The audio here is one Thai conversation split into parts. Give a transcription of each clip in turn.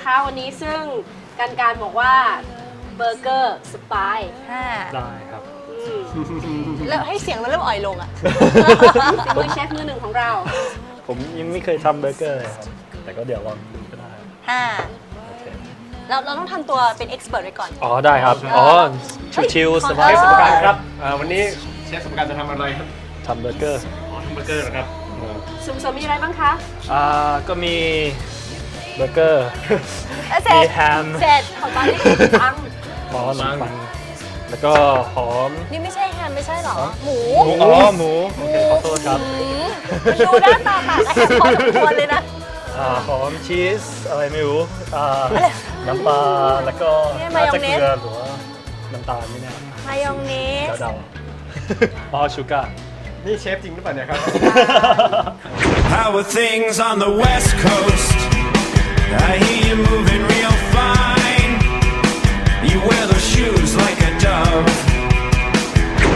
นะคะ วันนี้ซึ่งการการบอกว่าเบอร์เกอร์สปายห้าได้ครับ อืมแล้วให้เสียงเราเริ่มอ่อยลงอะฝีมือเชฟมือหนึ่งของเรา ผมยังไม่เคยทำเบอร์เกอร์เลยครับ แต่ก็เดี๋ยวลองดูก็ได้ห้าโอเคเราเราต้องทำตัวเป็นเอ็กซ์เพรสไว้ก่อน อ๋อได้ครับ อ๋อชิวๆสบาเฮ้ยยสขอบายงครับอ่าวันนี้เชฟสมการจะทำอะไรครับทำเบอร์เกอร์อ๋อทำเบอร์เกอร์เหรอครับสุ่มสมมีอะไรบ้างคะ อ่าก็มี เบอร์เกอร์ เอ้ยเสร็มีจแฮม เสร็จของตอนนี้ตังหอมขนมปังแล้วก็หอม นี่ไม่ใช่แฮมไม่ใช่เหรอ หมูหมูอ๋อหมูโอเคขอโทษครับอืมมันดูหน้าตาต่างกับแฮมพอสมควรเลยนะ อ่าหอมชีสอะไรไม่รู้อ่าน้ำปลาแล้วก็เนี่ยน่าจะมายองเนสเกลือหรือว่าน้ำตาลไม่แน่มายองเนส เดาๆอ๋อชูการ์ นี่เชฟจริงหรือเปล่าเนี่ยครับ How are things on the West Coast?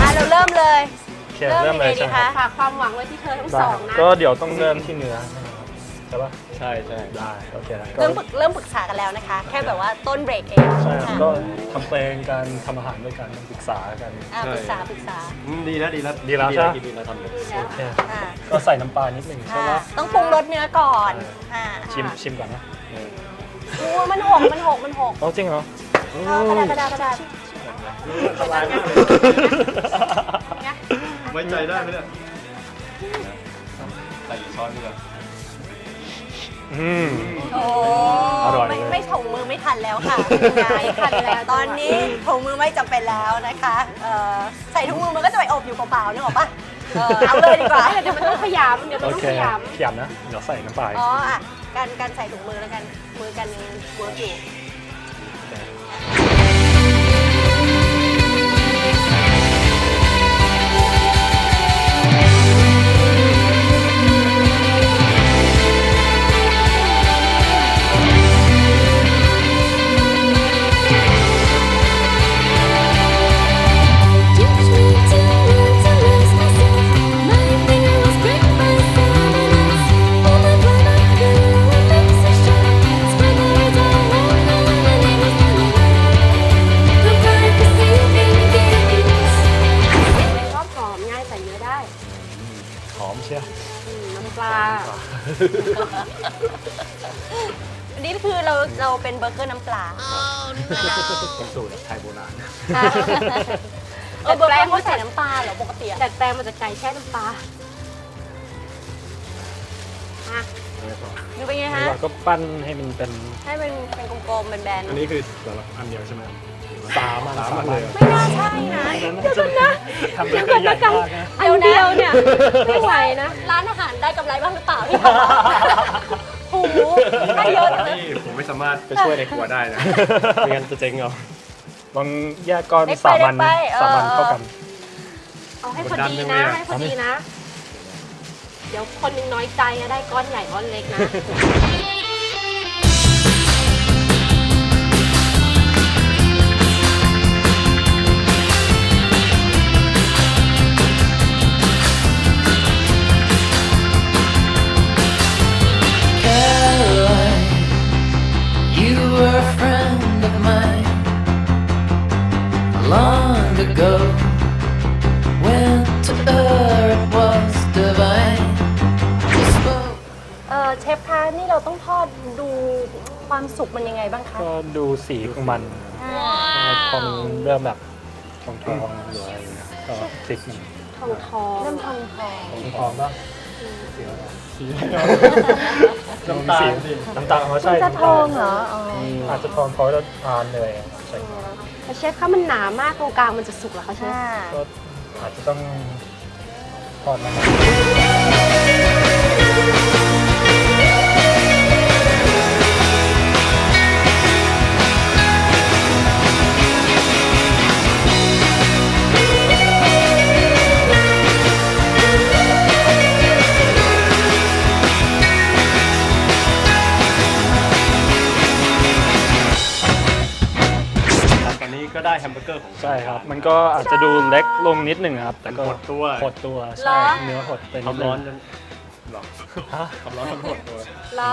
อะเราเริ่มเลยโอเคเริ่เริ่มมยังเลไงยดีใช่ไหมคะฝากความหวังไว้ที่เธอทั้งได้สคอรังบนะก็เดี๋ยวต้องเริ่มที่เนื้อใช่ปะใช่ใช่ได้โอเคเริ่มปรึกเริ่มปรึกษากันแล้วนะคะ แค่แบบว่าต้นเบรกเองใช่ครับค่ะก็ทำเพลงกันทำอาหารด้วยกันปรึกษากัน อะปรึกษาปรึกษาอืมดีแล้วดีแล้วดีแล้วใช่ไหมดีแล้วทำเลยโอเคอะก็ใส่น้ำปลานิดหนึ่งใช่ค่ะปะต้องปรุงรสเนื้อก่อนอะชิมชิมก่อนนะ โอ้มันหกมันหกมันหกเอาจริงเหรอเอากระดาษกระดาษกระดาษละลายมากเลยไว้ใจได้ไหมเนี่ยใส่กี่ช้อนดีกว่าอืมโอ้อร่อยไม่เลยไม่ถงมือไม่ทันแล้วค่ะไม่ทันแล้วตอนนี้ถงมือไม่จำเป็นแล้วนะคะเอ่อใส่ถุงมือมันก็จะไปอบอยู่เปล่าๆนึกออกปะเออเอาเลยดีกว่าเดี๋ยวมันต้องขยำเดี๋ยวมันโอต้องเคขยขยำนะเดี๋ยวใส่น้ำปลาอ๋ออะ การการใส่ถุงมือแล้วกันมือกันยังเวิร์กอยู่ อันนี้คือเราเราเป็นเบอร์เกอร์น้ำปลาเป็นสูตรไทยโบราณ เออเบอร์เกอร์เขาใส่น้ำปลาเหรอปกติอะดัดแปลงมาจากไก่แช่น้ำปลาอะดูเป็ นไงแล้วฮะเราก็ปั้นให้มันเป็นให้มันเป็นกลมๆเป็นแบนอันนี้คือสำหรับอันเดียวใช่ไหมสามอันสามสามอันอัเลนยไม่น่าใช่นะเดี๋ยวกันนะทำเบอร์เกอร์ใหญ่มากนะ อันเดียวเนี่ยไม่ไหวนะ ร้านอาหารได้กำไรบ้างหรือเปล่าที่ทำอะโอ้โหได้เยอะนะนี่ผมไม่สามารถไปช่วยในครัวได้นะไม่งั้นจะเจ๊งเอาลองแยกก้อนสามอันสามอันเข้ากัน เอาให้พอดีนะให้พอดีนะ เดี๋ยวคนหนึงน้อยใจอะได้ก้อนใหญ่ก้อนเล็กนะ Caroline, you were a friend of mine long ago. นี่เราต้องทอดดูความสุกมันยังไงบ้างคะก็ดูสีของมันพอมันเริ่มแบบทองทองๆหรืออะไรอย่างเงี้ยก็พลิกมันทองทองเริ่มทองทองทองทองป่ะสีอะไรน้ำตาลสิน้ำตาลเขาใช่จะทองเหรออ๋ออืมอาจจะทองเพราะเราทานเลยอะครับใช่แต่เชฟคะมันหนามากตรงกลางมันจะสุกเหรอคะเชฟ ค่ะ ก็อาจจะต้องทอดมัน ก็ได้แฮมเบอร์เกอร์ของ ใช่ครับ มันก็อาจจะดูเล็กลงนิดหนึ่งครับ แต่ก็หดตัวหดตัวใช่เนื้อหดไปนิดความนึร้อนงจนหรอฮะขับร้อนทั้งหมดตัวเหรอ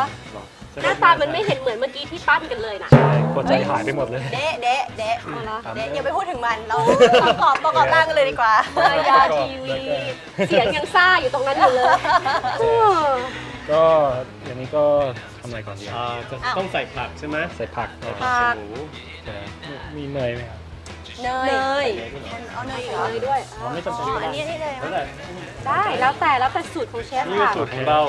หน้าตามันไม่เห็นเหมือนเมื่อกี้ที่ปั้นกันเลยนะใช่หัวใจหายไปหมดเลย เดะเดะเดะเอาเหรอเดะอย่าไปพูดถึงมันเราประกอบประกอบร่างกันเลยดีกว่ามายาทีวี เสียงยังซ่าอยู่ตรงนั้นอยู่เลยเออก็อย่างนี้ก็ทำอะไรก่อนดีอ่าจะต้องใส่ผักใช่ไหมใส่ผักก่อนผักหมู ใช่ มีเนยไหมครับเนเนยยเอาเนยอีกเหรอเนยด้วยอ๋อไม่จำเป็นอ๋อก็อันได้นี้นี่เลยแล้วแต่ได้แล้วแต่แล้วแต่สูตรของเชฟนี่คือค่ะ สูตรของเรา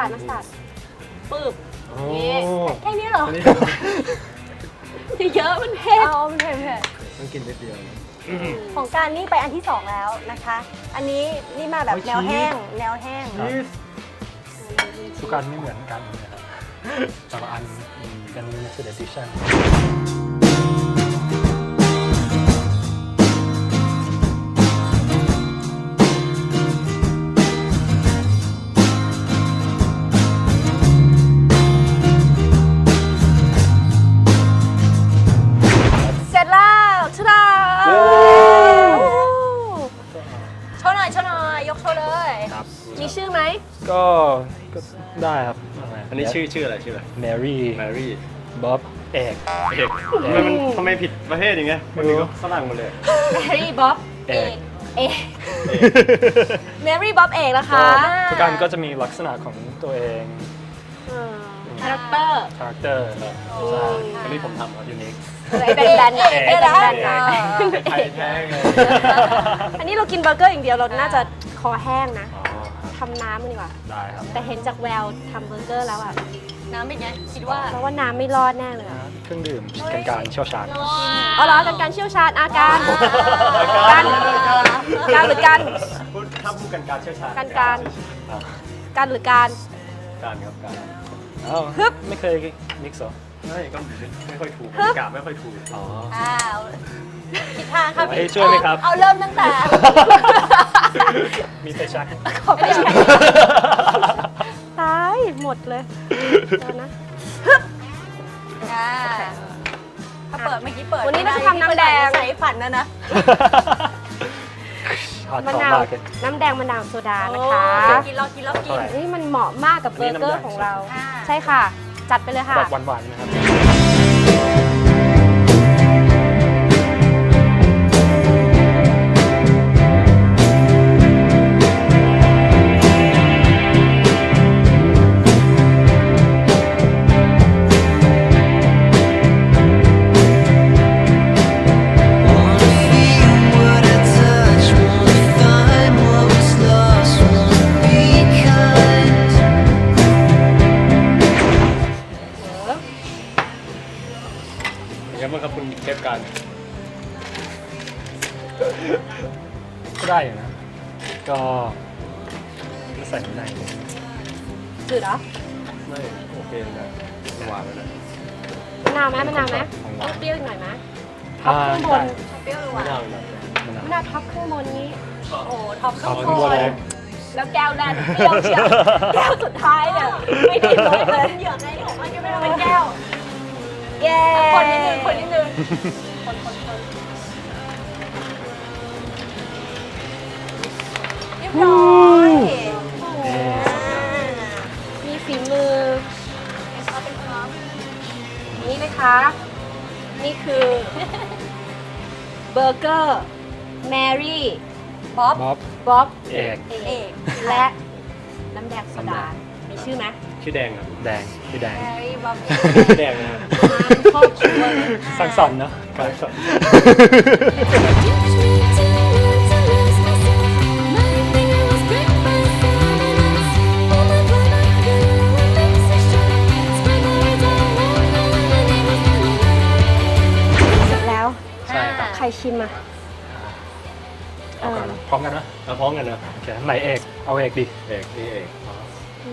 ตาร์ดมัสตาร์ดปึ๊บโอ้นี่แค่นี้เหรออันนี้เยอะมันเผ็ดเอาเผ็ดเผ็ดต้องกินนิดเดียว ของการนี่ไปอันที่สองแล้วนะคะ อันนี้นี่มาแบบโอ้ยแนวแห้งแนวแห้งทุกอันไม่เหมือนกันนะครับแต่ละอันเป็น limited edition ก็ก็ได้ครับอันนี้ชื่อชื่ออะไรชื่ออะไรแมรี่แมรี่บ๊อบเอกเอกทำไมมันทำไมผิดประเภทอย่างเงี้ยไม่มันรู้ก็ฝรั่งหมดเลย แมรี่บ๊อบเอกเอกแมรี่บ๊อบเอกนะคะทุกอันก็จะมีลักษณะของตัวเองคาแรคเตอร์คาแรคเตอร์ใช่อันนี้ผมทำครับยูนิคไอ้แบนแบนๆหน่อยเอกไอ้แบนแบนๆหน่อยไทยแท้ไงอันนี้เรากินเบอร์เกอร์อย่างเดียวเราน่าจะคอแห้งนะอ๋อครับ ทำน้ำมันดีกว่า ได้ครับ แต่เห็นจากแววทำเบอร์เกอร์แล้วอะน้ำเป็นไงคิดว่าเพราะว่าน้ำไม่รอดแน่เลยอะเครื่องดื่มกันการเชี่ยวชาญเอาเหรอกันการเชี่ยวชาญอาการการการหรือการพูดถ้าพูดกันการเชี่ยวชาญการการการหรือการการครับการอ้าวไม่เคยมิกซ์เหรอ ไม่ก็ไม่ค่อยถูกกะไม่ค่อยถูกอ๋อ อ้าวผิดทางครับให้ช่วยไหมครับ เอาเริ่มตั้งแต่ มีไฟชักขอไปใช้ตายหมดเลยเดี๋ยวนะ อ่าถ้าเปิดเมื่อกี้เปิดวันนี้เราจะทำน้ำแดง ใส่ฝันนะนะ ฮอตมะคอร์นาวมากเลย น้ำแดงมะนาวโซดานะคะโอ้ กินเรากินเรากิน เท่าไหร่ นี่มันเหมาะมากกับเบอร์เกอร์ของเราอ่าใช่ค่ะ จัดไปเลยค่ะ แบบหวานๆนะครับ ดเหรอไม่โอเคนะหวานแล้วนะมะนาวไหมมะนาวไหมของหวานเปรี้ยวอีกหน่อยไหมท็อปอ่าข้างบนเปรี้ยวหรือหไม่วานน่าเลยมะนาวมะนาวท็อปข้างบนนี้โอ้โหท็อปขอบข้างคุณบบัวนเลยแล้วแก้วแรกเปรี้ยวเชียวแก้วสุดท้ายเนี่ยไม่ได้ลดเลยเหยื่อไงของมันก็ไม่ต้องเป็นแก้วเย้คนนิดนึงคนนิดนึงคนคนคนเรียบร้อย นี่นะคะ นี่คือเบอร์เกอร์แมรี่บ๊อบบ๊อบบ๊อบเอกเอกและน้ำแดงโซดา มีชื่อไหมชื่อแดงครับแดงพี่แดง แมรี่บ๊อบชื่อแดงนะครับ ครอบครัวเลยอ่าสร้างสรรค์เนอะสร้างสรรค์ ช่ครับใครชิมอะเอาก่อนพร้อมกันนะเอาพร้อมกันนะโอเคไหนเอก เอาเอกดิ เอกนี่เอก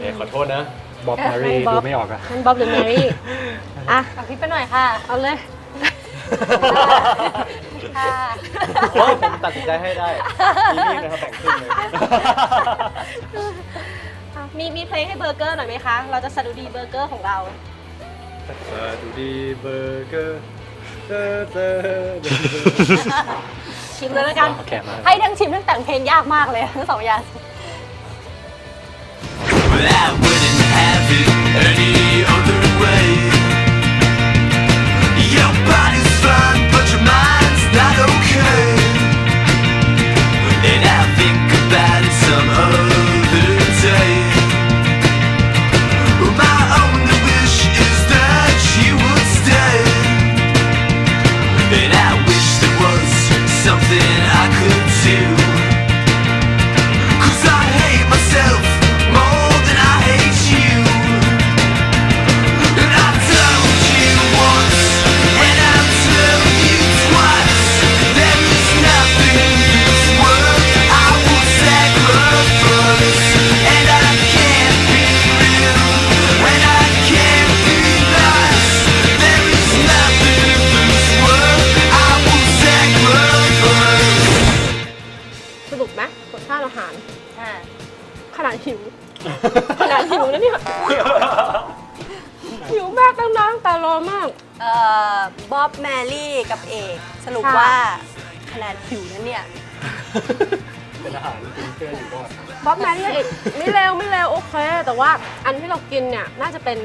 เอกขอโทษนะบ๊อบแมรี่บ๊อบดูไม่ออกอะนั่นบ๊อบหรือแมรี่อะเอาพริกไปหน่อยค่ะ เอาเลย ค่ะโอ้ยผมตัดสินใจให้ได้มีนี่นะครับแบ่งครึ่งเลยมีมีเพลงให้เบอร์เกอร์หน่อยไหมคะ เราจะสะดุดีเบอร์เกอร์ของเราเออดูดีเบอร์เกอร์ เตอเตอชิมเลยแล้วกันโอเคมาให้ทั้งชิมทั้งแต่งเพลงยากมากเลยทั้งสองอย่าง But I wouldn't ตั้งนานแต่รอมาก เอ่อบ๊อบแมรี่กับเอก สรุปค่ะ ว่าขนาดหิวนั้นเนี่ย เป็นอาหารกินเพื่ออยู่รอดบ๊อบแมรี่อีกไม่เร็วไม่เร็วโอเค แต่ว่าอันที่เรากินเนี่ยน่าจะเป็น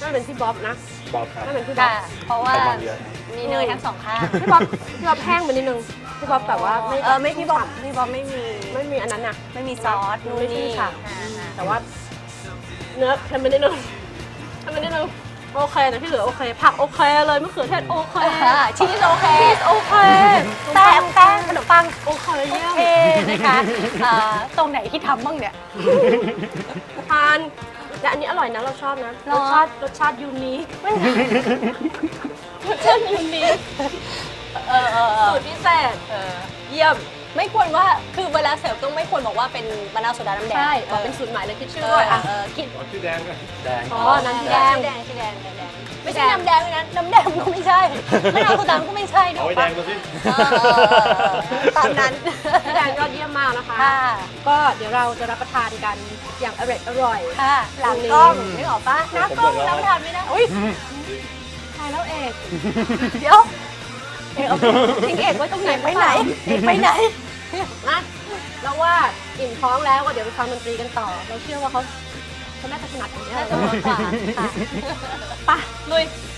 น่าจะเป็นพี่บ๊อบนะบ๊อบครับ น่าจะเป็นพี่บ๊อค่ะบเพราะว่าไขมันเยอะ มีเนยทั้งสองข้างพี่บ๊อบพี่บ๊อบแห้งไปนิดนึงพี่บ๊อบแบบว่าไม่เออไม่พี่บ๊อบพี่บ๊อบไม่มี ไม่มีอันนั้นน่ะ ไม่มีซอสนู่นไม่ใช่นี่ค่ะ อ่าแต่ว่าเนื้อเค็มไปนิดนึงเค็มไปนิดนึง โอเคแต่ที่เหลือโอเค ผักโอเคเลยมะเขือเทศโอเคอ่าชีสโอเคชีสโอเคแป้งแป้งขนมปังโอเคโอเยี่ยมเคนะคะอ่าตรงไหนที่ทำบ้างเนี่ยทานแต่อันนี้อร่อยนะเราชอบนะเหรรอสชาติรสชาติยูนิครสชาติยูนิคเออเออเอสูอตรพิเศษเออเยี่ยม ไม่ควรว่าคือเวลาเสิร์ฟต้องไม่ควรบอกว่าเป็นมะนาวโซดาน้ำแดงใช่เอบอกอเป็นสูตรใหม่เลยคิดชื่อเอด้อวยอะเออกินอ๋อชื่อแดงอะแดง อ๋อน้ำแดงชื่อแดงชื่อแดงชื่อแดง ไม่ใช่น้ำแดงด้วยนะน้ำแดงก็ไม่ใช่มะนาวโซดาก็ไม่ใช่ด้เอาวยไว้แดงตัวสิเออเออเออตามนั้น พี่แดงยอดเยี่ยมมากนะคะ ค่ะ ก็เดี๋ยวเราจะรับประทานกันอย่างอร่อยอร่อยค่ะ หลังกล้องนึกออกปะหน้ากล้องรับประทานไม่ได้อุ้ยทานแล้วเอก เดี๋ยวเอกเอาทิ้งเอกไว้ตรงไหนไปไหนไปไหน นะเราว่าอิ่มท้องแล้วก็เดี๋ยวไปฟังดนตรีกันต่อ เราเชื่อว่าเขาเขาน่าจะถนัดอย่างนี้ยน่าจะเหมาะกว่าค่ะ ไปลุยค